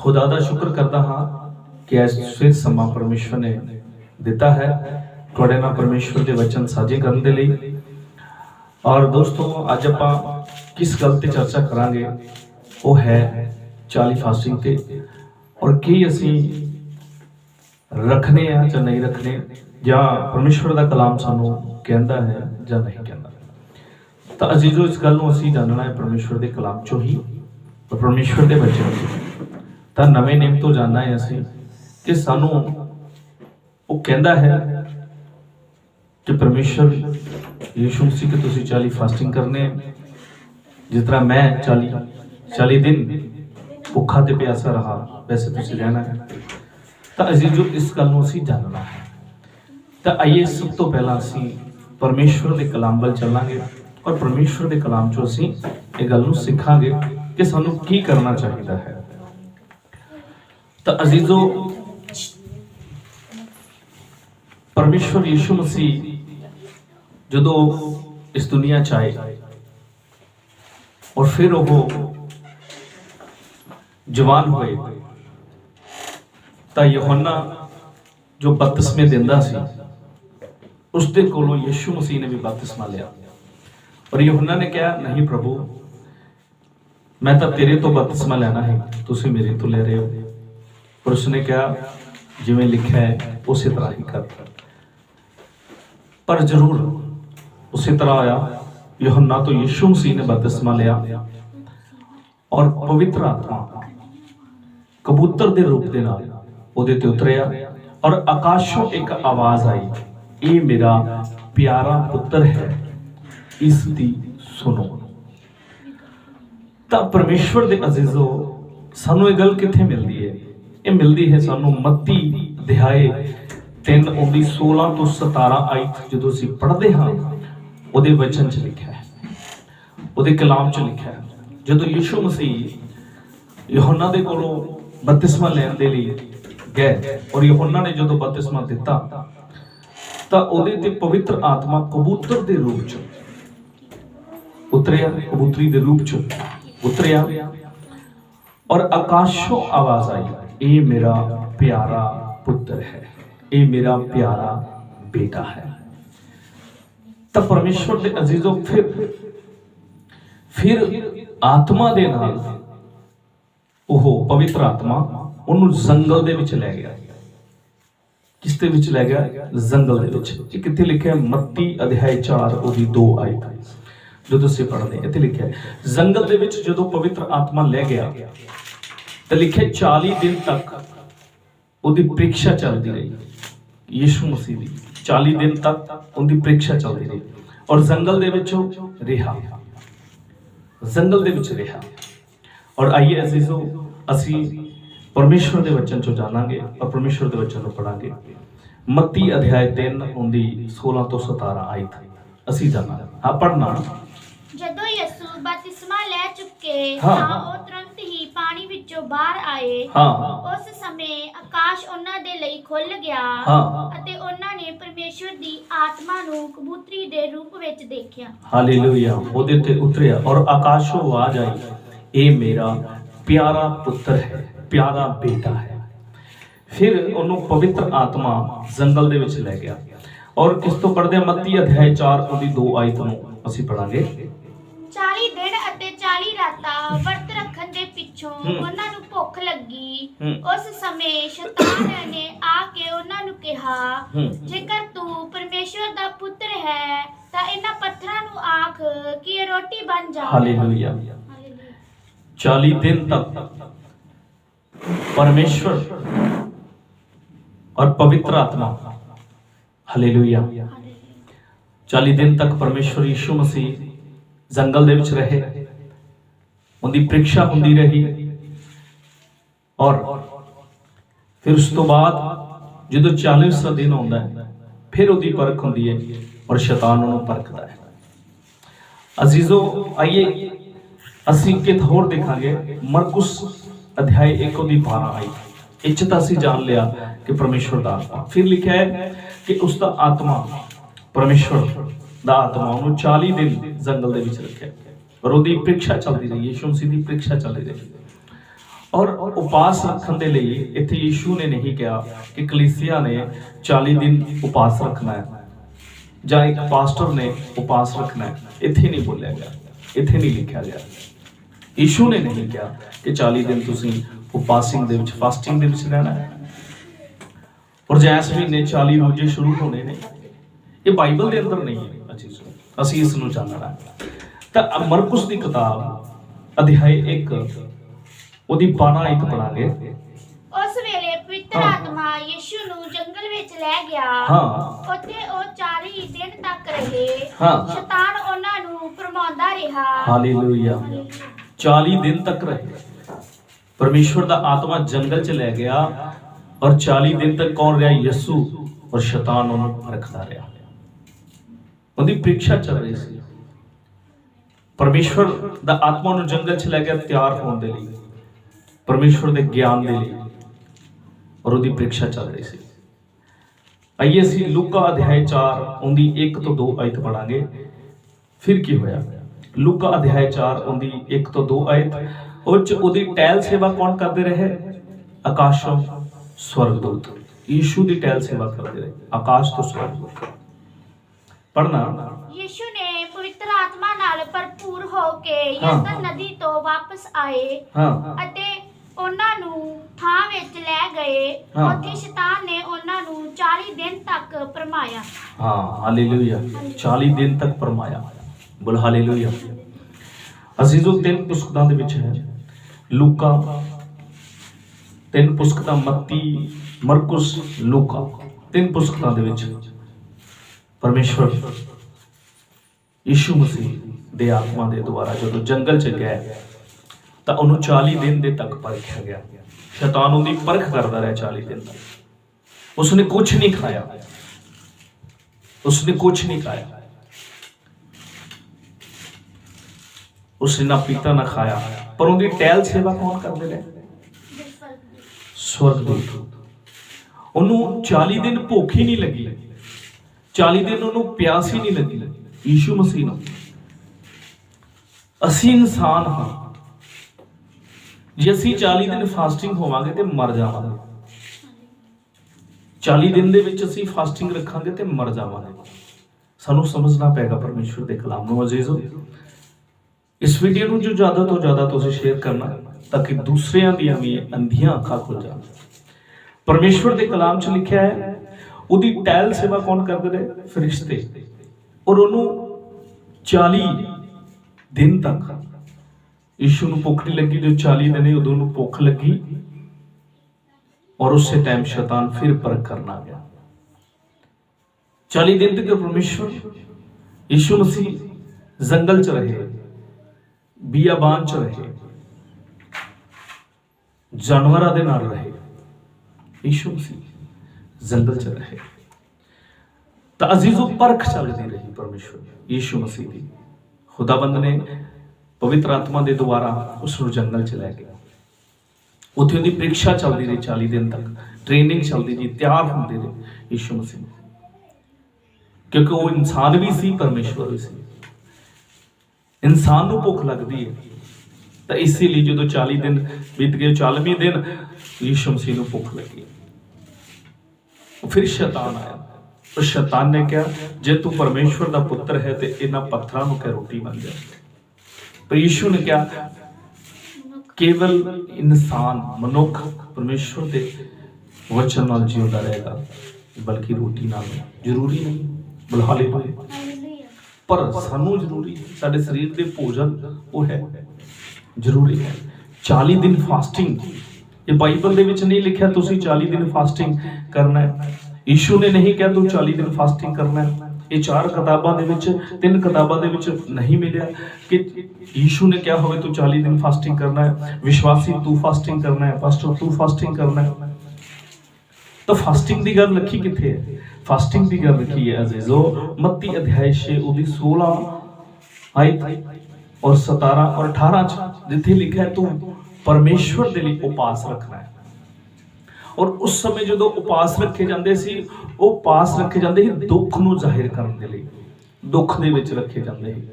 ਖੁਦਾ ਦਾ ਸ਼ੁਕਰ ਕਰਦਾ ਹਾਂ ਕਿ ਇਸ ਫਿਰ ਸਮਾਂ ਪਰਮੇਸ਼ਵਰ ਨੇ ਦਿੱਤਾ ਹੈ। ਤੁਹਾਡੇ ਨਾਲ ਪਰਮੇਸ਼ਵਰ ਦੇ ਵਚਨ ਸਾਂਝੇ ਕਰਨ ਦੇ ਲਈ। ਔਰ ਦੋਸਤੋ, ਅੱਜ ਆਪਾਂ ਕਿਸ ਗੱਲ ਤੇ ਚਰਚਾ ਕਰਾਂਗੇ? ਉਹ ਹੈ 40 ਫਾਸਟਿੰਗ ਤੇ। ਔਰ ਕੀ ਅਸੀਂ ਰੱਖਨੇ ਆ ਜਾਂ ਨਹੀਂ ਰੱਖਨੇ? ਜਾਂ ਪਰਮੇਸ਼ਵਰ ਦਾ ਕਲਾਮ ਸਾਨੂੰ ਕਹਿੰਦਾ ਹੈ ਜਾਂ ਨਹੀਂ ਕਹਿੰਦਾ? ਤਾਂ ਅਜ਼ੀਜ਼ੋ, ਇਸ ਗੱਲ ਨੂੰ ਅਸੀਂ ਜਾਣਨਾ ਹੈ ਪਰਮੇਸ਼ਵਰ ਦੇ ਕਲਾਮ ਚੋਂ ਹੀ। ਔਰ ਪਰਮੇਸ਼ਵਰ ਦੇ ਵਚਨ ਤੋਂ ਤਾਂ ਨਵੇਂ ਨਿਯਮ ਤੋਂ ਜਾਣਨਾ ਹੈ ਅਸੀਂ ਕਿ ਸਾਨੂੰ ਉਹ ਕਹਿੰਦਾ ਹੈ ਕਿ ਪਰਮੇਸ਼ਵਰ ਯੀਸ਼ੂ ਮਸੀਹ ਕਿ ਤੁਸੀਂ 40 ਫਾਸਟਿੰਗ ਕਰਨੇ ਹੈ। ਜਿਸ ਤਰ੍ਹਾਂ ਮੈਂ 40 40 ਦਿਨ ਭੁੱਖਾ ਤੇ ਪਿਆਸਾ ਰਹਾ, ਵੈਸੇ ਤੁਸੀਂ ਰਹਿਣਾ ਹੈ। ਤਾਂ ਜੋ ਇਸ ਗੱਲ ਨੂੰ ਅਸੀਂ ਜਾਣਨਾ ਹੈ। ਤਾਂ ਆਈਏ ਸਭ ਤੋਂ ਪਹਿਲਾਂ ਅਸੀਂ ਪਰਮੇਸ਼ਵਰ ਦੇ ਕਲਾਮ ਵੱਲ ਚੱਲਾਂਗੇ ਔਰ ਪਰਮੇਸ਼ਵਰ ਦੇ ਕਲਾਮ ਚੋਂ ਅਸੀਂ ਇਹ ਗੱਲ ਨੂੰ ਸਿੱਖਾਂਗੇ ਕਿ ਸਾਨੂੰ ਕੀ ਕਰਨਾ ਚਾਹੀਦਾ ਹੈ। ਤਾਂ ਅਜ਼ੀਜ਼ੋ ਪਰਮੇਸ਼ਵਰ ਯੀਸ਼ੂ ਮਸੀਹ ਜਦੋਂ ਇਸ ਦੁਨੀਆ ਚ ਆਏ ਔਰ ਫਿਰ ਉਹ ਜਵਾਨ ਹੋਏ ਤਾਂ ਯਹੋਨਾ ਜੋ ਬਪਤਿਸਮੇ ਦਿੰਦਾ ਸੀ ਉਸ ਦੇ ਕੋਲੋਂ ਯਿਸੂ ਮਸੀਹ ਨੇ ਵੀ ਬਪਤਿਸਮਾ ਲਿਆ ਪਰ ਯਹੋਨਾ ਨੇ ਕਿਹਾ ਨਹੀਂ ਪ੍ਰਭੂ ਮੈਂ ਤਾਂ ਤੇਰੇ ਤੋਂ ਬਪਤਿਸਮਾ ਲੈਣਾ ਹੈ ਤੁਸੀਂ ਮੇਰੇ ਤੋਂ ਲੈ ਰਹੇ ਹੋ ਪਰ ਉਸਨੇ ਕਿਹਾ, ਜਿਵੇਂ ਲਿਖਿਆ ਹੈ, ਉਸੇ ਤਰ੍ਹਾਂ ਹੀ ਕਰ। ਪਰ ਜ਼ਰੂਰ ਉਸੇ ਤਰ੍ਹਾਂ ਆਇਆ। ਯਹੋਨਾ ਤੋਂ ਯਿਸੂ ਮਸੀਹ ਨੇ ਬਪਤਿਸਮਾ ਲਿਆ। ਔਰ ਪਵਿੱਤਰ ਆਤਮਾ ਕਬੂਤਰ ਦੇ ਰੂਪ ਦੇ ਨਾਲ ਉਹਦੇ ਤੇ ਉਤਰਿਆ ਔਰ ਆਕਾਸ਼ੋਂ ਇੱਕ ਆਵਾਜ਼ ਆਈ, ਇਹ ਮੇਰਾ ਪਿਆਰਾ ਪੁੱਤਰ ਹੈ, ਇਸ ਦੀ ਸੁਣੋ। ਤਾਂ ਪਰਮੇਸ਼ਵਰ ਦੇ ਅਜ਼ੀਜ਼ੋ, ਸਾਨੂੰ ਇਹ ਗੱਲ ਕਿੱਥੇ ਮਿਲਦੀ ਹੈ? ਇਹ ਮਿਲਦੀ ਹੈ ਸਾਨੂੰ ਮੱਤੀ ਅਧਿਆਏ 3 ਉਹਦੀ 16 ਤੋਂ 17 ਆਇਤ ਜਦੋਂ ਅਸੀਂ ਪੜ੍ਹਦੇ ਹਾਂ, ਉਹਦੇ ਵਚਨ 'ਚ ਲਿਖਿਆ ਹੈ। ਉਹਦੇ ਕਲਾਮ 'ਚ ਲਿਖਿਆ ਹੈ। ਜਦੋਂ ਯਿਸੂ ਮਸੀਹ ਯਹੋਨਾ ਦੇ ਕੋਲੋਂ ਬਪਤਿਸਮਾ ਲੈਣ ਦੇ ਲਈ ਗਏ ਔਰ ਯਹੋਨਾ ਨੇ ਜਦੋਂ ਬਪਤਿਸਮਾ ਦਿੱਤਾ, ਤਾਂ ਉਹਦੇ ਤੇ ਪਵਿੱਤਰ ਆਤਮਾ ਕਬੂਤਰ ਦੇ ਰੂਪ 'ਚ ਉਤਰਿਆ, ਕਬੂਤਰੀ ਦੇ ਰੂਪ 'ਚ ਉਤਰਿਆ ਔਰ ਆਕਾਸ਼ੋਂ ਆਵਾਜ਼ ਆਈ। ਇਹ ਮੇਰਾ ਪਿਆਰਾ ਪੁੱਤਰ ਹੈ। ਇਹ ਮੇਰਾ ਪਿਆਰਾ ਬੇਟਾ ਹੈ। ਤਾਂ ਪਰਮੇਸ਼ਵਰ ਦੇ ਅਜ਼ੀਜ਼ੋ ਫਿਰ ਫਿਰ ਆਤਮਾ ਦੇ ਨਾਲ ਉਹ ਪਵਿੱਤਰ ਆਤਮਾ ਉਹਨੂੰ ਜੰਗਲ ਦੇ ਵਿੱਚ ਲੈ ਗਿਆ। ਕਿਸ ਦੇ ਵਿੱਚ ਲੈ ਗਿਆ? ਜੰਗਲ ਦੇ ਵਿੱਚ। ਇਹ ਕਿੱਥੇ ਲਿਖਿਆ ਮੱਤੀ ਅਧਿਆਇ 4 ਉਹਦੀ 2 ਆਇਤ ਜਦੋਂ ਤੁਸੀਂ ਪੜ੍ਹਦੇ ਇੱਥੇ ਲਿਖਿਆ ਜੰਗਲ ਦੇ ਵਿੱਚ ਜਦੋਂ ਪਵਿੱਤਰ ਆਤਮਾ ਲੈ ਗਿਆ ਤੇ ਲਿਖਿਆ 40 ਦਿਨ ਤੱਕ ਉਹਦੀ ਪ੍ਰੀਖਿਆ ਚੱਲਦੀ ਰਹੀ। ਯਿਸੂ ਮਸੀਹ ਦੀ 40 ਦਿਨ ਤੱਕ ਉਹਦੀ ਪ੍ਰੀਖਿਆ ਚੱਲਦੀ ਰਹੀ। ਔਰ ਜੰਗਲ ਦੇ ਵਿੱਚ ਰਿਹਾ। ਜੰਗਲ ਦੇ ਵਿੱਚ ਰਿਹਾ। ਔਰ ਆਈਏ ਅਜ਼ੀਜ਼ੋ ਅਸੀਂ ਪਰਮੇਸ਼ਵਰ ਦੇ ਵਚਨ ਚੋਂ ਜਾਣਾਂਗੇ ਔਰ ਪਰਮੇਸ਼ਵਰ ਦੇ ਵਚਨ ਨੂੰ ਪੜਾਂਗੇ ਮੱਤੀ ਅਧਿਆਇ 3 ਉਹਦੀ 16 ਤੋਂ 17 ਆਇਤ। ਅਸੀਂ ਜਾਣਾਂਗੇ। ਆ ਪੜਨਾ ਜਦੋਂ ਯਿਸੂ ਬਪਤਿਸਮਾ ਲੈ ਚੁੱਕੇ। ਤਾਂ ਉਹ ਵਿੱਚੋਂ ਬਾਹਰ ਆਏ ਹਾਂ। ਉਸ ਸਮੇਂ ਆਕਾਸ਼ ਉਹਨਾਂ ਦੇ ਲਈ ਖੁੱਲ ਗਿਆ ਹਾਂ। ਅਤੇ ਉਹਨਾਂ ਨੇ ਪਰਮੇਸ਼ਵਰ ਦੀ ਆਤਮਾ ਨੂੰ ਕਬੂਤਰੀ ਦੇ ਰੂਪ ਵਿੱਚ ਦੇਖਿਆ। ਹਾਲੇਲੂਇਆ ਉਹਦੇ ਤੇ ਉਤਰਿਆ ਔਰ ਆਕਾਸ਼ੋਂ ਆਵਾਜ਼ ਆਈ ਇਹ ਮੇਰਾ ਪਿਆਰਾ ਪੁੱਤਰ ਹੈ ਪਿਆਰਾ ਬੇਟਾ ਹੈ। ਫਿਰ ਉਹਨੂੰ ਪਵਿੱਤਰ ਆਤਮਾ ਜੰਗਲ ਦੇ ਵਿੱਚ ਲੈ ਗਿਆ ਔਰ ਕਿਸ ਤੋਂ ਪੜਦੇ ਮੱਤੀ ਅਧਿਆਇ 4 ਉਹਦੀ 2 ਆਇਤ ਨੂੰ ਅਸੀਂ ਪੜਾਂਗੇ 40 ਦਿਨ ਅਤੇ 40 ਰਾਤਾਂ ਵਰਤ ਦੇ ਪਿੱਛੋਂ। ਉਹਨਾਂ ਨੂੰ ਭੁੱਖ ਲੱਗੀ। ਉਸ ਸਮੇਂ ਸ਼ੈਤਾਨ ਨੇ ਆ ਕੇ ਉਹਨਾਂ ਨੂੰ ਕਿਹਾ। ਜੇਕਰ ਤੂੰ ਪਰਮੇਸ਼ਵਰ ਦਾ ਪੁੱਤਰ ਹੈ ਤਾਂ ਇਹਨਾਂ ਪੱਥਰਾਂ ਨੂੰ ਆਖ ਕਿ ਇਹ ਰੋਟੀ ਬਣ ਜਾਵੇ ਹਾਲੇਲੂਇਆ। ਹਾਲੇਲੂਇਆ। 40 ਦਿਨ ਤੱਕ ਪਰਮੇਸ਼ਵਰ ਔਰ ਪਵਿੱਤਰ ਆਤਮਾ। ਹਾਲੇਲੂਇਆ। 40 ਦਿਨ ਤੱਕ ਪਰਮੇਸ਼ਵਰ ਯਿਸੂ ਮਸੀਹ ਜੰਗਲ ਦੇ ਵਿੱਚ ਰਹੇ। ਉਹਦੀ ਪ੍ਰੀਖਿਆ ਹੁੰਦੀ ਰਹੀ। ਔਰ ਫਿਰ ਉਸ ਤੋਂ ਬਾਅਦ ਜਦੋਂ 40ਵਾਂ ਦਿਨ ਆਉਂਦਾ ਹੈ, ਫਿਰ ਉਹਦੀ ਪਰਖ ਹੁੰਦੀ ਹੈ ਔਰ ਸ਼ੈਤਾਨ ਉਹਨੂੰ ਪਰਖਦਾ ਹੈ। ਅਜ਼ੀਜ਼ੋ, ਆਈਏ, ਅਸੀਂ ਕਿਤ ਹੋਰ ਦੇਖਾਂਗੇ, ਮਰਕੁਸ ਅਧਿਆਇ 1 ਦੀ 12 ਆਈ। ਇਹ 'ਚ ਤਾਂ ਅਸੀਂ ਜਾਣ ਲਿਆ ਕਿ ਪਰਮੇਸ਼ਵਰ ਦਾ ਆਤਮਾ। ਫਿਰ ਲਿਖਿਆ ਹੈ ਕਿ ਉਸ ਦਾ ਆਤਮਾ, ਪਰਮੇਸ਼ਵਰ ਦਾ ਆਤਮਾ, ਉਹਨੂੰ 40 ਦਿਨ ਜੰਗਲ ਦੇ ਵਿੱਚ ਰੱਖਿਆ। ਔਰ ਉਹਦੀ ਪ੍ਰੀਖਿਆ ਚੱਲਦੀ ਰਹੀ, ਯਿਸੂ ਮਸੀਹ ਦੀ ਪ੍ਰੀਖਿਆ ਚੱਲਦੀ ਰਹੀ। ਔਰ ਉਪਾਸ ਰੱਖਣ ਦੇ ਲਈ ਇੱਥੇ ਯੀਸ਼ੂ ਨੇ ਨਹੀਂ ਕਿਹਾ ਕਿ ਕਲੀਸਿਆ ਨੇ 40 ਦਿਨ ਉਪਾਸ ਰੱਖਣਾ ਹੈ ਜਾਂ ਇੱਕ ਪਾਸਟਰ ਨੇ ਉਪਾਸ ਰੱਖਣਾ ਹੈ। ਇੱਥੇ ਨਹੀਂ ਬੋਲਿਆ ਗਿਆ, ਇੱਥੇ ਨਹੀਂ ਲਿਖਿਆ ਗਿਆ। ਯੀਸ਼ੂ ਨੇ ਨਹੀਂ ਕਿਹਾ ਕਿ 40 ਦਿਨ ਤੁਸੀਂ ਉਪਾਸਿੰਗ ਦੇ ਵਿੱਚ, ਫਾਸਟਿੰਗ ਦੇ ਵਿੱਚ ਰਹਿਣਾ ਹੈ। ਔਰ ਜੈਸ ਮਹੀਨੇ 40 ਰੋਜ਼ੇ ਸ਼ੁਰੂ ਹੋਣੇ ਨੇ, ਇਹ ਬਾਈਬਲ ਦੇ ਅੰਦਰ ਨਹੀਂ ਹੈ। ਅਸੀਂ ਇਸ ਨੂੰ ਜਾਣਨਾ ਹੈ। ਤਾਂ ਮਰਕੁਸ ਦੀ ਕਿਤਾਬ ਅਧਿਆਇ 1 ਉਹਦੀ 12 ਇੱਕ ਪੜਾਂਗੇ ਉਸ ਵੇਲੇ ਪਵਿੱਤਰ। ਆਤਮਾ ਯਿਸੂ ਨੂੰ ਜੰਗਲ ਵਿੱਚ ਲੈ ਗਿਆ। ਹਾਂ। ਉੱਥੇ ਉਹ 40 ਦਿਨ ਤੱਕ ਰਹੇ। ਹਾਂ। ਸ਼ੈਤਾਨ ਉਹਨਾਂ ਨੂੰ ਭਰਮਾਉਂਦਾ ਰਿਹਾ। ਹਾਲੇਲੂਇਆ। 40 ਦਿਨ ਤੱਕ ਰਹੇ। ਪਰਮੇਸ਼ਵਰ ਦਾ ਆਤਮਾ ਜੰਗਲ ਚ ਲੈ ਗਿਆ ਔਰ 40 ਦਿਨ ਤੱਕ ਕੌਣ ਰਿਹਾ? ਯਿਸੂ ਔਰ ਸ਼ੈਤਾਨ ਉਹਨੂੰ ਪਰਖਦਾ ਰਿਹਾ। ਉਹਦੀ ਪ੍ਰੀਖਿਆ ਚੱਲ ਰਹੀ ਸੀ। ਪਰਮੇਸ਼ਵਰ ਦਾ ਆਤਮਾ ਨੂੰ ਜੰਗਲ ਚ ਲੈ ਕੇ ਤਿਆਰ ਹੋਣ ਦੇ ਲਈ, ਪਰਮੇਸ਼ਵਰ ਦੇ ਗਿਆਨ ਦੇ ਲਈ ਔਰ ਉਹਦੀ ਪ੍ਰੀਖਿਆ ਚੱਲ ਰਹੀ ਸੀ। ਆਈਏ ਅਸੀਂ ਲੂਕਾ ਅਧਿਆਇ 4 ਉਹਦੀ 1 ਤੋਂ 2 ਆਇਤ ਪੜਾਂਗੇ ਫਿਰ ਕੀ ਹੋਇਆ? ਲੂਕਾ ਅਧਿਆਇ 4 ਉਹਦੀ 1 ਤੋਂ 2 ਆਇਤ। ਉਹ ਚ ਉਹਦੀ ਟਹਿਲ ਸੇਵਾ ਕੌਣ ਕਰਦੇ ਰਹੇ? ਆਕਾਸ਼ੋਂ ਸਵਰਗਦੂਤ। ਯੀਸ਼ੂ ਦੀ ਟਹਿਲ ਸੇਵਾ ਕਰਦੇ ਰਹੇ। ਆਕਾਸ਼ ਤੋਂ ਸਵਰਗਦੂਤ। ਪੜਨਾ ਯਿਸੂ ਨੇ ਪਵਿੱਤਰ ਆਤਮਾ ਨਾਲ ਭਰਪੂਰ ਹੋ ਕੇ। ਯਰਦਨ ਨਦੀ ਤੋਂ ਵਾਪਸ ਆਏ ਹਾਂ। ਅਤੇ ਉਹਨਾਂ ਨੂੰ ਥਾਂ ਵਿੱਚ ਲੈ ਗਏ। ਹਾਂ। ਉੱਥੇ ਸ਼ੈਤਾਨ ਨੇ ਉਹਨਾਂ ਨੂੰ 40 ਦਿਨ ਤੱਕ ਭਰਮਾਇਆ ਹਾਂ ਹਾਲੇਲੂਇਆ। 40 ਦਿਨ ਤੱਕ ਪਰਮਾਇਆ। ਬੋਲ ਹਾਲੇਲੂਇਆ। ਅਜ਼ੀਜ਼ੋ ਤਿੰਨ ਪੁਸਤਕਾਂ ਦੇ ਵਿੱਚ ਹੈ। ਲੂਕਾ। ਤਿੰਨ ਪੁਸਤਕਾਂ ਮੱਤੀ ਮਰਕੁਸ ਲੂਕਾ। ਤਿੰਨ ਪੁਸਤਕਾਂ ਦੇ ਵਿੱਚ। ਪਰਮੇਸ਼ਵਰ। ਯਿਸੂ ਮਸੀਹ। ਦੇ ਆਤਮਾ ਦੇ ਦੁਆਰਾ ਜਦੋਂ ਜੰਗਲ ਚ ਗਿਆ ਤਾਂ ਉਹਨੂੰ 40 ਦਿਨ ਦੇ ਤੱਕ ਪਰਖਿਆ ਗਿਆ। ਸ਼ੈਤਾਨ ਉਹਦੀ ਪਰਖ ਕਰਦਾ ਰਿਹਾ 40 ਦਿਨ ਤੱਕ। ਉਸਨੇ ਕੁਝ ਨਹੀਂ ਖਾਇਆ। ਉਸਨੇ ਕੁਝ ਨਹੀਂ ਖਾਇਆ। ਉਸਨੇ ਨਾ ਪੀਤਾ, ਨਾ ਖਾਇਆ। ਪਰ ਉਹਦੀ ਟੈਲ ਸੇਵਾ ਕੌਣ ਕਰਦੇ ਨੇ? ਸਵਰਗਦੂਤ ਉਹਨੂੰ 40 ਦਿਨ ਭੁੱਖ ਹੀ ਨਹੀਂ ਲੱਗੀ। 40 ਦਿਨ ਉਹਨੂੰ ਪਿਆਸ ਹੀ ਨਹੀਂ ਲੱਗੀ। ਯੀਸ਼ੂ ਮਸੀਹ ਨੂੰ। ਅਸੀਂ ਇਨਸਾਨ ਹਾਂ। ਜੇ ਅਸੀਂ 40 ਦਿਨ ਫਾਸਟਿੰਗ ਹੋਵਾਂਗੇ ਤੇ ਮਰ ਜਾਵਾਂਗੇ। 40 ਦਿਨ ਦੇ ਵਿੱਚ ਅਸੀਂ ਫਾਸਟਿੰਗ ਰੱਖਾਂਗੇ ਤੇ ਮਰ ਜਾਵਾਂਗੇ। ਸਾਨੂੰ ਸਮਝਣਾ ਪਏਗਾ ਪਰਮੇਸ਼ਵਰ ਦੇ ਕਲਾਮ ਨੂੰ, ਅਜ਼ੀਜ਼ੋ। ਇਸ ਵੀਡੀਓ ਨੂੰ ਜੋ ਜ਼ਿਆਦਾ ਤੋਂ ਜ਼ਿਆਦਾ ਤੁਸੀਂ ਸ਼ੇਅਰ ਕਰਨਾ, ਤਾਂ ਕਿ ਦੂਸਰਿਆਂ ਦੀਆਂ ਵੀ ਅੰਧੀਆਂ ਅੱਖਾਂ ਖੁੱਲ ਜਾਣ। ਪਰਮੇਸ਼ਵਰ ਦੇ ਕਲਾਮ 'ਚ ਲਿਖਿਆ ਹੈ, ਉਹਦੀ ਟਹਿਲ ਸੇਵਾ ਕੌਣ ਕਰਦੇ ਨੇ? ਫਰਿਸ਼ਤੇ। ਔਰ ਉਹਨੂੰ 40 ਦਿਨ ਤੱਕ। ਯਿਸੂ ਨੂੰ ਭੁੱਖ ਨਹੀਂ ਲੱਗੀ, ਜੋ 40 ਦਿਨ ਉਦੋਂ ਨੂੰ ਭੁੱਖ ਲੱਗੀ। ਔਰ ਉਸੇ ਟਾਈਮ ਸ਼ੈਤਾਨ ਫਿਰ ਪਰਖ ਕਰਨ ਆ ਗਿਆ। 40 ਦਿਨ ਤੱਕ ਪਰਮੇਸ਼ਵਰ ਯਿਸੂ ਮਸੀਹ ਜੰਗਲ ਚ ਰਹੇ ਬੀਆਬਾਨ ਚ ਰਹੇ, ਜਾਨਵਰਾਂ ਦੇ ਨਾਲ ਰਹੇ। ਯਿਸੂ ਮਸੀਹ ਜੰਗਲ ਚ ਰਹੇ। ਤਾਂ ਅਜ਼ੀਜ਼ੋ ਪਰਖ ਚੱਲਦੀ ਰਹੀ ਪਰਮੇਸ਼ਵਰ ਯਿਸੂ ਮਸੀਹ ਦੀ। ਖੁਦਾਬੰਦ ਨੇ ਪਵਿੱਤਰ ਆਤਮਾ ਦੇ ਦੁਆਰਾ ਉਸ ਨੂੰ ਜੰਗਲ ਚ ਲੈ ਗਿਆ। ਉੱਥੇ ਉਹਦੀ ਪ੍ਰੀਖਿਆ ਚੱਲਦੀ ਰਹੀ 40 ਦਿਨ ਤੱਕ। ਟ੍ਰੇਨਿੰਗ ਚੱਲਦੀ ਰਹੀ, ਤਿਆਰ ਹੁੰਦੇ ਰਹੇ ਯੀਸ਼ੂ ਮਸੀਹ। ਕਿਉਂਕਿ ਉਹ ਇਨਸਾਨ ਵੀ ਸੀ, ਪਰਮੇਸ਼ਵਰ ਵੀ ਸੀ। ਇਨਸਾਨ ਨੂੰ ਭੁੱਖ ਲੱਗਦੀ ਹੈ। ਤਾਂ ਇਸੇ ਲਈ ਜਦੋਂ 40 ਦਿਨ ਬੀਤ ਗਏ 40ਵੇਂ ਦਿਨ ਯੀਸ਼ੂ ਮਸੀਹ ਨੂੰ ਭੁੱਖ ਲੱਗੀ। ਫਿਰ ਸ਼ੈਤਾਨ ਆਇਆ। ਉਹ ਸ਼ੈਤਾਨ ਨੇ ਕਿਹਾ, ਜੇ ਤੂੰ ਪਰਮੇਸ਼ਵਰ ਦਾ ਪੁੱਤਰ ਹੈ ਤੇ ਇਹਨਾਂ ਪੱਥਰਾਂ ਨੂੰ ਕਹਿ ਰੋਟੀ ਬਣ ਜਾ। ਪਰ ਯੀਸ਼ੂ ਨੇ ਕਿਹਾ, ਕੇਵਲ ਇਨਸਾਨ, ਮਨੁੱਖ ਪਰਮੇਸ਼ਵਰ ਦੇ ਵਚਨ ਨਾਲ ਜਿਉਂਦਾ ਰਹੇਗਾ, ਬਲਕਿ ਰੋਟੀ ਨਾਲ ਜ਼ਰੂਰੀ ਨਹੀਂ, ਬਲਹਾਲੇ ਹੋਏ। ਪਰ ਸਾਨੂੰ ਜ਼ਰੂਰੀ, ਸਾਡੇ ਸਰੀਰ ਦੇ ਭੋਜਨ, ਉਹ ਹੈ। ਜ਼ਰੂਰੀ ਹੈ। 40 ਦਿਨ ਫਾਸਟਿੰਗ ਇਹ ਬਾਈਬਲ ਦੇ ਵਿੱਚ ਨਹੀਂ ਲਿਖਿਆ, ਤੁਸੀਂ 40 ਦਿਨ ਫਾਸਟਿੰਗ ਕਰਨਾ ਹੈ। ਯੀਸ਼ੂ ਨੇ ਨਹੀਂ ਕਿਹਾ ਤੂੰ 40 ਦਿਨ ਫਾਸਟਿੰਗ ਕਰਨਾ ਹੈ। ਇਹ ਚਾਰ ਕਿਤਾਬਾਂ ਦੇ ਵਿੱਚ, ਤਿੰਨ ਕਿਤਾਬਾਂ ਦੇ ਵਿੱਚ ਨਹੀਂ ਮਿਲਿਆ ਕਿ ਯੀਸ਼ੂ ਨੇ ਕਿਹਾ ਹੋਵੇ ਤੂੰ 40 ਦਿਨ ਫਾਸਟਿੰਗ ਕਰਨਾ ਹੈ। ਵਿਸ਼ਵਾਸੀ ਤੂੰ ਫਾਸਟਿੰਗ ਕਰਨਾ ਹੈ ਪਾਸਟਰ ਤੂੰ ਫਾਸਟਿੰਗ ਕਰਨਾ ਹੈ। ਤਾਂ ਫਾਸਟਿੰਗ ਦੀ ਗੱਲ ਰੱਖੀ ਕਿੱਥੇ ਹੈ? ਫਾਸਟਿੰਗ ਦੀ ਗੱਲ ਰੱਖੀ ਹੈ ਅਜ਼ੀਜ਼ੋ, ਮੱਤੀ ਅਧਿਆਇ 6 ਉਹਦੀ 16 ਆਇਤ ਔਰ 17 ਔਰ 18 ਚ ਜਿੱਥੇ ਲਿਖਿਆ ਹੈ ਤੂੰ ਪਰਮੇਸ਼ਵਰ ਦੇ ਲਈ ਉਪਾਸ ਰੱਖਣਾ ਹੈ। ਔਰ ਉਸ ਸਮੇਂ ਜਦੋਂ ਉਪਾਸ ਰੱਖੇ ਜਾਂਦੇ ਸੀ, ਉਹ ਉਪਾਸ ਰੱਖੇ ਜਾਂਦੇ ਸੀ ਦੁੱਖ ਨੂੰ ਜ਼ਾਹਿਰ ਕਰਨ ਦੇ ਲਈ, ਦੁੱਖ ਦੇ ਵਿੱਚ ਰੱਖੇ ਜਾਂਦੇ ਸੀ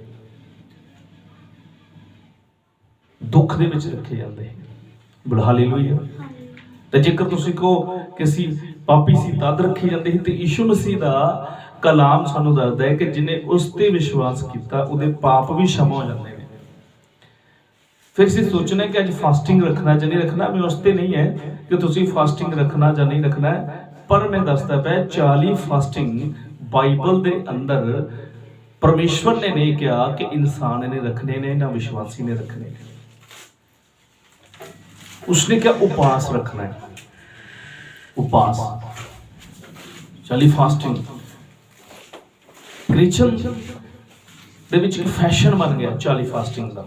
ਦੁੱਖ ਦੇ ਵਿੱਚ ਰੱਖੇ ਜਾਂਦੇ ਸੀ ਬੋਲ ਹਾਲੇਲੂਇਆ। ਤੇ ਜੇਕਰ ਤੁਸੀਂ ਕਹੋ ਕਿ ਅਸੀਂ ਪਾਪੀ ਸੀ, ਤਦ ਰੱਖੇ ਜਾਂਦੇ ਸੀ ਤੇ ਈਸ਼ੂ ਮਸੀਹ ਦਾ ਕਲਾਮ ਸਾਨੂੰ ਦੱਸਦਾ ਹੈ ਕਿ ਜਿਨੇ ਉਸ ਤੇ ਵਿਸ਼ਵਾਸ ਕੀਤਾ, ਉਹਦੇ ਪਾਪ ਵੀ ਸ਼ਮਾ ਹੋ ਜਾਂਦੇ ਫਿਰ ਅਸੀਂ ਸੋਚਣਾ ਕਿ ਅੱਜ ਫਾਸਟਿੰਗ ਰੱਖਣਾ ਜਾਂ ਨਹੀਂ ਰੱਖਣਾ, ਮੈਂ ਉਸ ਤੇ ਨਹੀਂ ਹੈ ਕਿ ਤੁਸੀਂ ਫਾਸਟਿੰਗ ਰੱਖਣਾ ਜਾਂ ਨਹੀਂ ਰੱਖਣਾ ਪਰ ਮੈਂ ਦੱਸਦਾ ਪਿਆ 40 ਫਾਸਟਿੰਗ ਬਾਈਬਲ ਦੇ ਅੰਦਰ ਪਰਮੇਸ਼ਵਰ ਨੇ ਨਹੀਂ ਕਿਹਾ ਕਿ ਇਨਸਾਨ ਨੇ ਰੱਖਣੇ ਨੇ ਨਾ ਵਿਸ਼ਵਾਸੀ ਨੇ ਰੱਖਣੇ ਨੇ। ਉਸਨੇ ਕਿਹਾ ਉਪਾਸ ਰੱਖਣਾ ਹੈ। ਉਪਾਸ। ਚਲੀ ਫਾਸਟਿੰਗ ਕ੍ਰਿਸਚਨ ਦੇ ਵਿੱਚ ਇੱਕ ਫੈਸ਼ਨ ਬਣ ਗਿਆ 40 ਫਾਸਟਿੰਗ ਦਾ।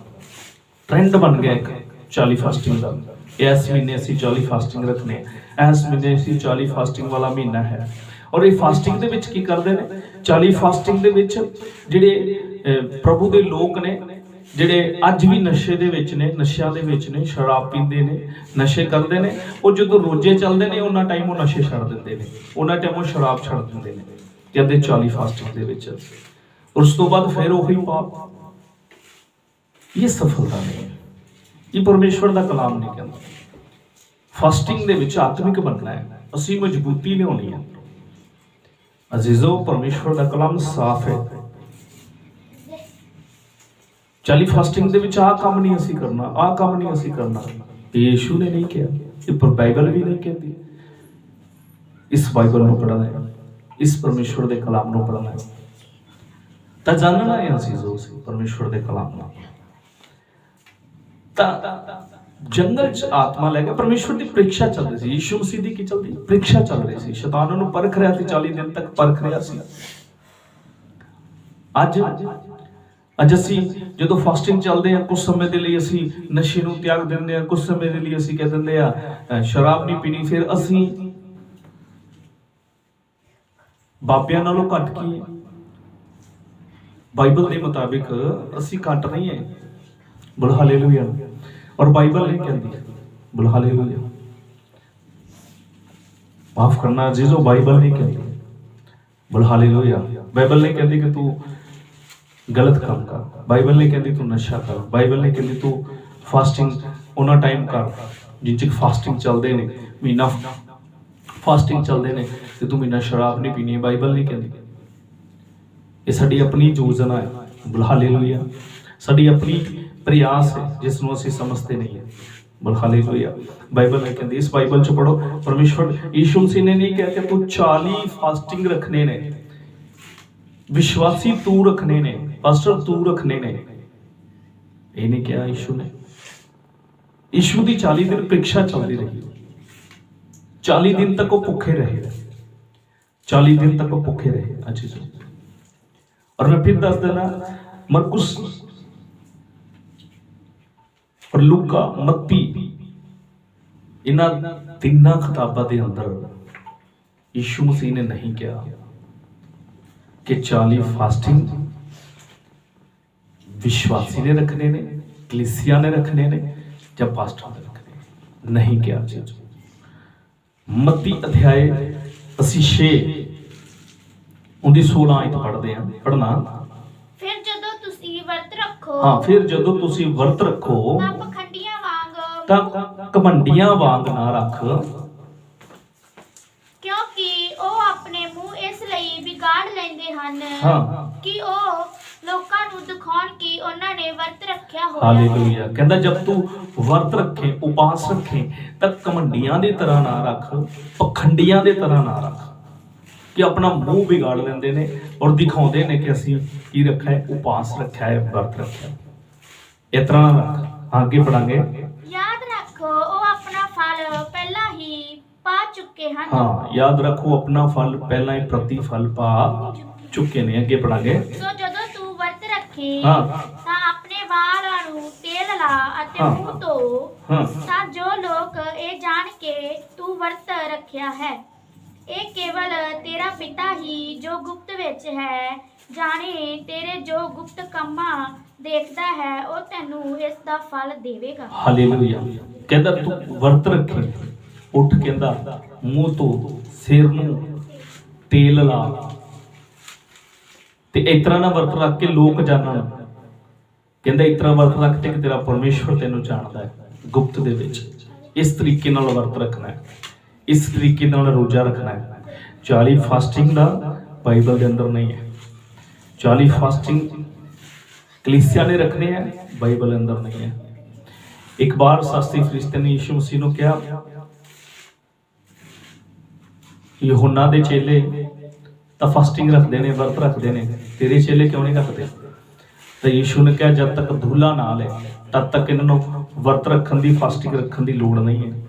ਟ੍ਰੈਂਡ ਬਣ ਗਿਆ ਇੱਕ 40 ਫਾਸਟਿੰਗ ਦਾ। ਇਸ ਮਹੀਨੇ ਅਸੀਂ 40 ਫਾਸਟਿੰਗ ਰੱਖਨੇ ਆ ਇਸ ਮਹੀਨੇ ਅਸੀਂ 40 ਫਾਸਟਿੰਗ ਵਾਲਾ ਮਹੀਨਾ ਹੈ। ਔਰ ਇਹ ਫਾਸਟਿੰਗ ਦੇ ਵਿੱਚ ਕੀ ਕਰਦੇ ਨੇ? 40 ਫਾਸਟਿੰਗ ਦੇ ਵਿੱਚ ਜਿਹੜੇ ਪ੍ਰਭੂ ਦੇ ਲੋਕ ਨੇ, ਜਿਹੜੇ ਅੱਜ ਵੀ ਨਸ਼ੇ ਦੇ ਵਿੱਚ ਨੇ, ਨਸ਼ਿਆਂ ਦੇ ਵਿੱਚ ਨੇ, ਸ਼ਰਾਬ ਪੀਂਦੇ ਨੇ, ਨਸ਼ੇ ਕਰਦੇ ਨੇ, ਉਹ ਜਦੋਂ ਰੋਜੇ ਚੱਲਦੇ ਨੇ, ਉਹਨਾਂ ਟਾਈਮ ਉਹ ਨਸ਼ੇ ਛੱਡ ਦਿੰਦੇ ਨੇ। ਉਹਨਾਂ ਟਾਈਮ ਉਹ ਸ਼ਰਾਬ ਛੱਡ ਦਿੰਦੇ ਨੇ। ਕਹਿੰਦੇ 40 ਫਾਸਟਿੰਗ ਦੇ ਵਿੱਚ। ਉਸ ਤੋਂ ਬਾਅਦ ਫਿਰ ਉਹੀ ਪਾਪ। ਇਹ ਸਫਲਤਾ ਨਹੀਂ ਹੈ। ਇਹ ਪਰਮੇਸ਼ਵਰ ਦਾ ਕਲਾਮ ਨਹੀਂ ਕਹਿੰਦਾ। ਫਾਸਟਿੰਗ ਦੇ ਵਿੱਚ ਆਤਮਿਕ ਬਣਨਾ ਹੈ। ਅਸੀਂ ਮਜ਼ਬੂਤੀ ਲਿਆਉਣੀ ਹੈ। ਅਜ਼ੀਜ਼ੋ, ਪਰਮੇਸ਼ਵਰ ਦਾ ਕਲਾਮ ਸਾਫ਼ ਹੈ। ਚਾਲੀ ਫਾਸਟਿੰਗ ਦੇ ਵਿੱਚ ਆਹ ਕੰਮ ਨਹੀਂ ਅਸੀਂ ਕਰਨਾ, ਆਹ ਕੰਮ ਨਹੀਂ ਅਸੀਂ ਕਰਨਾ। ਯੀਸ਼ੂ ਨੇ ਨਹੀਂ ਕਿਹਾ, ਇਹ ਪਰ ਬਾਈਬਲ ਵੀ ਨਹੀਂ ਕਹਿੰਦੀ। ਇਸ ਬਾਈਬਲ ਨੂੰ ਪੜ੍ਹਨਾ ਹੈ, ਇਸ ਪਰਮੇਸ਼ਵਰ ਦੇ ਕਲਾਮ ਨੂੰ ਪੜ੍ਹਨਾ ਹੈ। ਤਾਂ ਜਾਣਨਾ ਹੈ ਅਸੀਂ ਜੋ ਪਰਮੇਸ਼ਵਰ ਦੇ ਕਲਾਮ ਨੂੰ ਤਾਂ ਜੰਗਲ ਚ ਆਤਮਾ ਲੈ ਕੇ ਪਰਮੇਸ਼ਵਰ ਦੀ ਪ੍ਰੀਖਿਆ ਚੱਲ ਰਹੀ ਸੀ, ਯੀਸ਼ੂ ਮਸੀਹ ਦੀ ਕੀ ਚੱਲਦੀ? ਪ੍ਰੀਖਿਆ ਚੱਲ ਰਹੀ ਸੀ। ਸ਼ੈਤਾਨ ਨੂੰ ਪਰਖ ਰਿਹਾ ਸੀ 40 ਦਿਨ ਤੱਕ ਪਰਖ ਰਿਹਾ ਸੀ। ਅੱਜ ਅੱਜ ਅਸੀਂ ਜਦੋਂ ਫਾਸਟਿੰਗ ਚੱਲਦੇ ਆ ਕੁਝ ਸਮੇਂ ਦੇ ਲਈ ਅਸੀਂ ਨਸ਼ੇ ਨੂੰ ਤਿਆਗ ਦਿੰਦੇ ਆ ਕੁਝ ਸਮੇਂ ਦੇ ਲਈ ਅਸੀਂ ਕਹਿ ਦਿੰਦੇ ਆ ਸ਼ਰਾਬ ਨਹੀਂ ਪੀਣੀ, ਫਿਰ ਅਸੀਂ ਬਾਬਿਆਂ ਨਾਲੋਂ ਘੱਟ ਕੀ ਹੈ? ਬਾਈਬਲ ਦੇ ਮੁਤਾਬਿਕ ਅਸੀਂ ਘੱਟ ਨਹੀਂ ਹੈ। ਬੋਲ ਹਾਲੇਲੂਇਆ ਔਰ ਬਾਈਬਲ ਨਹੀਂ ਕਹਿੰਦੀ ਬੋਲ ਹਾਲੇਲੂਇਆ ਮਾਫ ਕਰਨਾ ਜੀਜ਼ੋ ਬਾਈਬਲ ਨਹੀਂ ਕਹਿੰਦੀ ਬੋਲ ਹਾਲੇਲੂਇਆ ਬਾਈਬਲ ਨਹੀਂ ਕਹਿੰਦੀ ਕਿ ਤੂੰ ਗਲਤ ਕੰਮ ਕਰ ਬਾਈਬਲ ਨਹੀਂ ਕਹਿੰਦੀ ਤੂੰ ਨਸ਼ਾ ਕਰ ਬਾਈਬਲ ਨਹੀਂ ਕਹਿੰਦੀ ਤੂੰ ਫਾਸਟਿੰਗ ਉਹਨਾਂ ਟਾਈਮ ਕਰ ਜਿੰਚ ਫਾਸਟਿੰਗ ਚੱਲਦੇ ਨੇ ਮਹੀਨਾ ਫਾਸਟਿੰਗ ਚੱਲਦੇ ਨੇ ਤੇ ਤੂੰ ਮਹੀਨਾ ਸ਼ਰਾਬ ਨਹੀਂ ਪੀਣੀ ਬਾਈਬਲ ਨਹੀਂ ਕਹਿੰਦੀ ਇਹ ਸਾਡੀ ਆਪਣੀ ਯੋਜਨਾ ਹੈ ਬੋਲ ਹਾਲੇਲੂਇਆ ਸਾਡੀ ਆਪਣੀ ਪ੍ਰਯਾਸ ਹੈ ਜਿਸ ਅਸੀਂ ਸਮਝਦੇ ਨਹੀਂ ਹੈ। ਬੋਲ ਹਾਲੇਲੂਇਆ ਬਾਈਬਲ ਨੇ ਕਹਿੰਦੀ, ਇਸ ਬਾਈਬਲ ਚ ਪੜੋ ਪਰਮੇਸ਼ਵਰ ਯੀਸ਼ੂ ਮਸੀਹ ਨੇ ਨਹੀਂ ਕਿਹਾ ਕਿ ਤੂੰ 40 ਫਾਸਟਿੰਗ ਰੱਖਣੇ ਨੇ, ਵਿਸ਼ਵਾਸੀ ਤੂੰ ਰੱਖਣੇ ਨੇ ਪਾਸਟਰ ਤੂੰ ਰੱਖਣੇ ਨੇ। ਇਹ ਨਹੀਂ ਕਿਹਾ ਯੀਸ਼ੂ ਨੇ। ਯੀਸ਼ੂ ਦੀ 40 ਦਿਨ ਪ੍ਰੀਖਿਆ ਚੱਲਦੀ ਰਹੀ। 40 ਦਿਨ ਤੱਕ ਉਹ ਭੁੱਖੇ ਰਹੇ। 40 ਦਿਨ ਤੱਕ ਉਹ ਭੁੱਖੇ ਰਹੇ। ਅੱਛੀ ਜੀ। ਔਰ ਮੈਂ ਫਿਰ ਦੱਸ ਦੇਣਾ ਮਰकुस ਪਰ ਲੂਕਾ ਮੱਤੀ। ਇਹਨਾਂ ਤਿੰਨਾਂ ਕਿਤਾਬਾਂ ਦੇ ਅੰਦਰ ਯੀਸ਼ੂ ਮਸੀਹ ਨੇ ਨਹੀਂ ਕਿਹਾ ਕਿ 40 ਫਾਸਟਿੰਗ ਵਿਸ਼ਵਾਸੀ ਨੇ ਰੱਖਣੇ ਨੇ, ਕਲੀਸਿਆ ਨੇ ਰੱਖਣੇ ਨੇ ਜਾਂ ਪਾਸਟਰ ਨੇ ਰੱਖਣੇ ਨੇ। ਨਹੀਂ ਕਿਹਾ ਚੀਜ਼ ਮੱਤੀ ਅਧਿਆਏ ਅਸੀਂ 6 ਉਹਦੀ 16 ਆਇਤ ਪੜ੍ਹਦੇ ਹਾਂ, ਪੜ੍ਹਨਾ ਫਿਰ ਜਦੋਂ ਤੁਸੀਂ ਵਰਤ ਰੱਖੋ ਹਾਂ ਫਿਰ ਜਦੋਂ ਤੁਸੀਂ ਵਰਤ ਰੱਖੋ ਤਾਂ ਪਖੰਡੀਆਂ ਵਾਂਗ ਤਾਂ ਕਮੰਡੀਆਂ ਵਾਂਗ ਨਾ ਰੱਖ। ਕਿਉਂਕਿ ਉਹ ਆਪਣੇ ਮੂੰਹ ਇਸ ਲਈ ਵਿਗਾੜ ਲੈਂਦੇ ਹਨ ਹਾਂ। ਕਿ ਉਹ ਲੋਕਾਂ ਨੂੰ ਦਿਖਾਉਣ ਕਿ ਉਹਨਾਂ ਨੇ ਵਰਤ ਰੱਖਿਆ ਹੋਇਆ। ਹੈ ਹਾਲੇਲੂਇਆ। ਕਹਿੰਦਾ ਜਦ ਤੂੰ ਵਰਤ ਰੱਖੇ ਉਪਾਸ ਰੱਖੇ ਤਾਂ ਕਮੰਡੀਆਂ ਦੀ ਤਰ੍ਹਾਂ ਨਾ ਰੱਖ ਪਖੰਡੀਆਂ ਦੇ ਤਰ੍ਹਾਂ ਨਾ ਰੱਖ। ਕਿ ਆਪਣਾ ਮੂੰਹ ਵਿਗਾੜ ਲੈਂਦੇ ਨੇ ਔਰ ਦਿਖਾਉਂਦੇ ਨੇ ਕਿ ਅਸੀਂ ਕੀ ਰੱਖਿਆ ਹੈ ਉਪਾਸ ਰੱਖਿਆ ਹੈ ਵਰਤ ਰੱਖਿਆ ਹੈ। ਇਸ ਤਰ੍ਹਾਂ ਰੱਖ ਅੱਗੇ ਪੜਾਂਗੇ। ਯਾਦ ਰੱਖੋ ਉਹ ਆਪਣਾ ਫਲ ਪਹਿਲਾਂ ਹੀ ਪਾ ਚੁੱਕੇ ਹਨ। ਹਾਂ ਯਾਦ ਰੱਖੋ ਆਪਣਾ ਫਲ ਪਹਿਲਾਂ ਹੀ ਪ੍ਰਤੀਫਲ ਪਾ ਚੁੱਕੇ ਨੇ। ਅੱਗੇ ਪੜਾਂਗੇ। ਸੋ ਜਦੋਂ ਤੂੰ ਵਰਤ ਰੱਖੇ ਹਾਂ। ਤਾਂ ਆਪਣੇ ਵਾਲਾਂ ਨੂੰ ਤੇਲ ਲਾ ਅਤੇ ਹਾਂ। ਮੂੰਹ ਧੋ। ਹਾਂ। ਤਾਂ ਜੋ ਲੋਕ ਇਹ ਜਾਣ ਕੇ ਤੂੰ ਵਰਤ ਰੱਖਿਆ ਹੈ। ਇਹ ਕੇਵਲ ਤੇਰਾ ਪਿਤਾ ਹੀ ਜੋ ਗੁਪਤ ਵਿੱਚ ਹੈ। ਜਾਣੇ, ਤੇਰੇ ਜੋ ਗੁਪਤ ਕੰਮਾਂ ਦੇਖਦਾ ਹੈ, ਉਹ ਤੈਨੂੰ ਇਸ ਦਾ ਫਲ ਦੇਵੇਗਾ। ਹਾਲੇਲੂਇਆ ਕਹਿੰਦਾ ਤੂੰ ਵਰਤ ਰੱਖੇ। ਉੱਠ ਕਹਿੰਦਾ, ਮੂੰਹ ਤੋਂ ਸਿਰ ਨੂੰ ਤੇਲ ਲਾ। ਤੇ ਇਸ ਤਰ੍ਹਾਂ ਨਾ ਵਰਤ ਰੱਖ ਕੇ ਲੋਕ ਜਾਣਨ। ਕਹਿੰਦਾ ਇਸ ਤਰ੍ਹਾਂ ਵਰਤ ਰੱਖ ਤੇ ਕਿ ਤੇਰਾ ਪਰਮੇਸ਼ਵਰ ਤੈਨੂੰ ਜਾਣਦਾ ਹੈ, ਗੁਪਤ ਦੇ ਵਿੱਚ। ਇਸ ਤਰੀਕੇ ਨਾਲ ਵਰਤ ਰੱਖਣਾ ਹੈ। ਇਸ ਤਰੀਕੇ ਨਾਲ ਰੋਜ਼ਾ ਰੱਖਣਾ ਹੈ। 40 ਫਾਸਟਿੰਗ ਦਾ ਬਾਈਬਲ ਦੇ ਅੰਦਰ ਨਹੀਂ ਹੈ। 40 ਫਾਸਟਿੰਗ ਕਲੀਸਿਆ ਨੇ ਰੱਖਣੇ ਹੈ, ਬਾਈਬਲ ਅੰਦਰ ਨਹੀਂ ਹੈ। ਇੱਕ ਵਾਰ ਸਾਸਤੀ ਫਰਿਸ਼ਤੇ ਨੇ ਯਿਸੂ ਮਸੀਹ ਨੂੰ ਕਿਹਾ, ਯਹੋਨਾ ਦੇ ਚੇਲੇ ਤਾਂ ਫਾਸਟਿੰਗ ਰੱਖਦੇ ਨੇ, ਵਰਤ ਰੱਖਦੇ ਨੇ, ਤੇਰੇ ਚੇਲੇ ਕਿਉਂ ਨਹੀਂ ਰੱਖਦੇ? ਤਾਂ ਯਿਸੂ ਨੇ ਕਿਹਾ, ਜਦ ਤੱਕ ਧੂਲਾ ਨਾ ਲੈ, ਤਦ ਤੱਕ ਇਹਨਾਂ ਨੂੰ ਵਰਤ ਰੱਖਣ ਦੀ ਫਾਸਟਿੰਗ ਰੱਖਣ ਦੀ ਲੋੜ ਨਹੀਂ ਹੈ।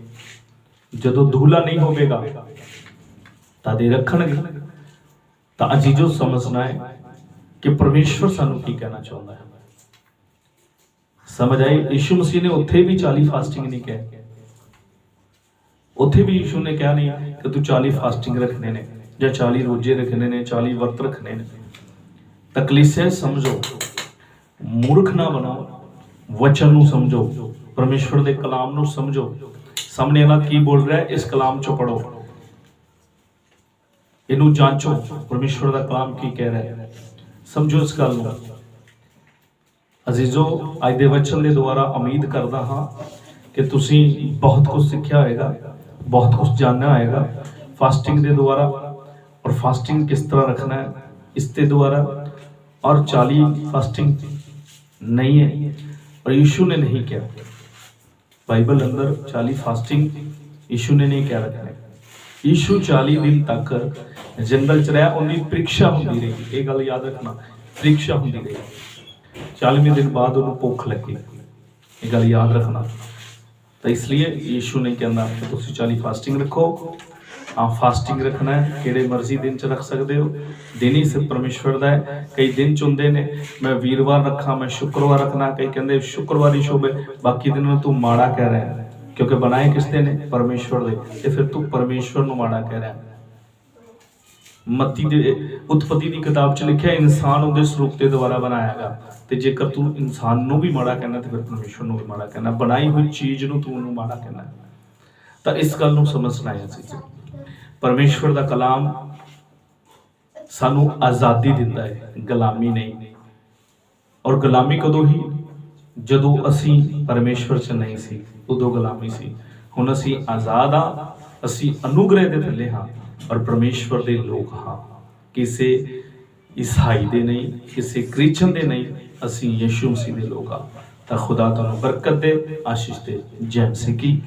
ਜਦੋਂ ਧੂਲਾ ਨਹੀਂ ਹੋਵੇਗਾ ਤਦ ਇਹ ਰੱਖਣਗੇ। ਤਾਂ ਅਜੀਜੋ ਸਮਝਣਾ ਹੈ ਕਿ ਪਰਮੇਸ਼ਵਰ ਸਾਨੂੰ ਕੀ ਕਹਿਣਾ ਚਾਹੁੰਦਾ ਹੈ। ਸਮਝ ਆਈ? ਯਿਸੂ ਮਸੀਹ ਨੇ ਉੱਥੇ ਵੀ 40 ਫਾਸਟਿੰਗ ਨਹੀਂ ਕਹੇ। ਉੱਥੇ ਵੀ ਯਿਸੂ ਨੇ ਕਿਹਾ ਨਹੀਂ ਕਿ ਤੂੰ 40 ਫਾਸਟਿੰਗ ਰੱਖਣੇ ਨੇ ਜਾਂ 40 ਰੋਜ਼ੇ ਰੱਖਣੇ ਨੇ 40 ਵਰਤ ਰੱਖਣੇ ਨੇ। ਤਕਲੀਸੇ ਸਮਝੋ। ਮੂਰਖ ਨਾ ਬਣੋ। ਵਚਨ ਨੂੰ ਸਮਝੋ। ਪਰਮੇਸ਼ਵਰ ਦੇ ਕਲਾਮ ਨੂੰ ਸਮਝੋ। ਸਾਹਮਣੇ ਵਾਲਾ ਕੀ ਬੋਲ ਰਿਹਾ ਹੈ ਇਸ ਕਲਾਮ ਚੋਂ ਪੜੋ ਇਹਨੂੰ ਜਾਂਚੋ ਪਰਮੇਸ਼ਵਰ ਦਾ ਕਲਾਮ ਕੀ ਕਹਿ ਰਿਹਾ ਹੈ ਸਮਝੋ ਇਸ ਗੱਲ ਨੂੰ ਅਜ਼ੀਜ਼ੋ ਅੱਜ ਦੇ ਵਚਨ ਦੇ ਦੁਆਰਾ ਉਮੀਦ ਕਰਦਾ ਹਾਂ ਕਿ ਤੁਸੀਂ ਬਹੁਤ ਕੁਝ ਸਿੱਖਿਆ ਹੋਵੇਗਾ ਬਹੁਤ ਕੁਝ ਜਾਣਿਆ ਹੋਵੇਗਾ ਫਾਸਟਿੰਗ ਦੇ ਦੁਆਰਾ ਔਰ ਫਾਸਟਿੰਗ ਕਿਸ ਤਰ੍ਹਾਂ ਰੱਖਣਾ ਹੈ ਇਸ ਦੇ ਦੁਆਰਾ ਔਰ 40 ਫਾਸਟਿੰਗ ਨਹੀਂ ਹੈ और यीशु ने नहीं किया ਬਾਈਬਲ ਅੰਦਰ 40 ਫਾਸਟਿੰਗ ਯੀਸ਼ੂ ਨੇ ਨਹੀਂ ਕਿਹਾ ਰੱਖਿਆ। ਯੀਸ਼ੂ 40 ਦਿਨ ਤੱਕ ਜੰਗਲ ਚ ਰਿਹਾ, ਉਹਦੀ ਪ੍ਰੀਖਿਆ ਹੁੰਦੀ ਰਹੀ। ਇਹ ਗੱਲ ਯਾਦ ਰੱਖਣਾ, ਪ੍ਰੀਖਿਆ ਹੁੰਦੀ ਰਹੀ। 40ਵੇਂ ਦਿਨ ਬਾਅਦ ਉਹਨੂੰ ਭੁੱਖ ਲੱਗੀ। ਇਹ ਗੱਲ ਯਾਦ ਰੱਖਣਾ। ਤਾਂ ਇਸ ਲਈ ਯੀਸ਼ੂ ਨੇ ਕਹਿੰਦਾ ਕਿ ਤੁਸੀਂ 40 ਫਾਸਟਿੰਗ ਰੱਖੋ ਫਾਸਟਿੰਗ ਰੱਖਣਾ ਹੈ, ਕਿਹੜੇ ਮਰਜ਼ੀ ਦਿਨ ਚ ਰੱਖ ਸਕਦੇ ਹੋ। ਦਿਨ ਹੀ ਸਿਰਫ ਪਰਮੇਸ਼ਵਰ ਦਾ ਹੈ। ਕਈ ਦਿਨ ਚੁੰਦੇ ਨੇ, ਮੈਂ ਵੀਰਵਾਰ ਰੱਖਾਂ, ਮੈਂ ਸ਼ੁੱਕਰਵਾਰ ਰੱਖਣਾ, ਕਈ ਕਹਿੰਦੇ ਸ਼ੁੱਕਰਵਾਰ ਹੀ ਸ਼ੋਭੇ ਬਾਕੀ ਦਿਨ ਨੂੰ ਤੂੰ ਮਾੜਾ ਕਹਿ ਰਿਹਾ ਹੈ। ਕਿਉਂਕਿ ਬਣਾਏ ਕਿਸ ਦੇ ਨੇ? ਪਰਮੇਸ਼ਵਰ ਦੇ। ਤੇ ਫਿਰ ਤੂੰ ਪਰਮੇਸ਼ਵਰ ਨੂੰ ਮਾੜਾ ਕਹਿ ਰਿਹਾ ਮੱਤੀ ਦੇ, ਉਤਪਤੀ ਦੀ ਕਿਤਾਬ 'ਚ ਲਿਖਿਆ, ਇਨਸਾਨ ਉਹਦੇ ਸਰੂਪ ਦੇ ਦੁਆਰਾ ਬਣਾਇਆਗਾ। ਤੇ ਜੇਕਰ ਤੂੰ ਇਨਸਾਨ ਨੂੰ ਵੀ ਮਾੜਾ ਕਹਿਣਾ, ਤੇ ਫਿਰ ਪਰਮੇਸ਼ਵਰ ਨੂੰ ਵੀ ਮਾੜਾ ਕਹਿਣਾ। ਬਣਾਈ ਹੋਈ ਚੀਜ਼ ਨੂੰ ਤੂੰ ਉਹਨੂੰ ਮਾੜਾ ਕਹਿਣਾ। ਤਾਂ ਇਸ ਗੱਲ ਨੂੰ ਸਮਝਣਾ ਹੈ ਅਸੀਂ ਪਰਮੇਸ਼ਵਰ ਦਾ ਕਲਾਮ ਸਾਨੂੰ ਆਜ਼ਾਦੀ ਦਿੰਦਾ ਹੈ, ਗੁਲਾਮੀ ਨਹੀਂ। ਔਰ ਗੁਲਾਮੀ ਕਦੋਂ ਹੀ? ਜਦੋਂ ਅਸੀਂ ਪਰਮੇਸ਼ਵਰ 'ਚ ਨਹੀਂ ਸੀ, ਉਦੋਂ ਗੁਲਾਮੀ ਸੀ। ਹੁਣ ਅਸੀਂ ਆਜ਼ਾਦ ਆ ਅਸੀਂ ਅਨੁਗ੍ਰਹਿ ਦੇ ਥੱਲੇ ਹਾਂ ਔਰ ਪਰਮੇਸ਼ਵਰ ਦੇ ਲੋਕ ਹਾਂ। ਕਿਸੇ ਈਸਾਈ ਦੇ ਨਹੀਂ, ਕਿਸੇ ਕ੍ਰਿਸਚਨ ਦੇ ਨਹੀਂ ਅਸੀਂ ਯਿਸੂ ਮਸੀਹ ਦੇ ਲੋਕ ਹਾਂ। ਤਾਂ ਖੁਦਾ ਤੁਹਾਨੂੰ ਬਰਕਤ ਦੇ, ਆਸ਼ੀਸ਼ ਦੇ। ਜੈ ਮਸੀਹ ਕੀ?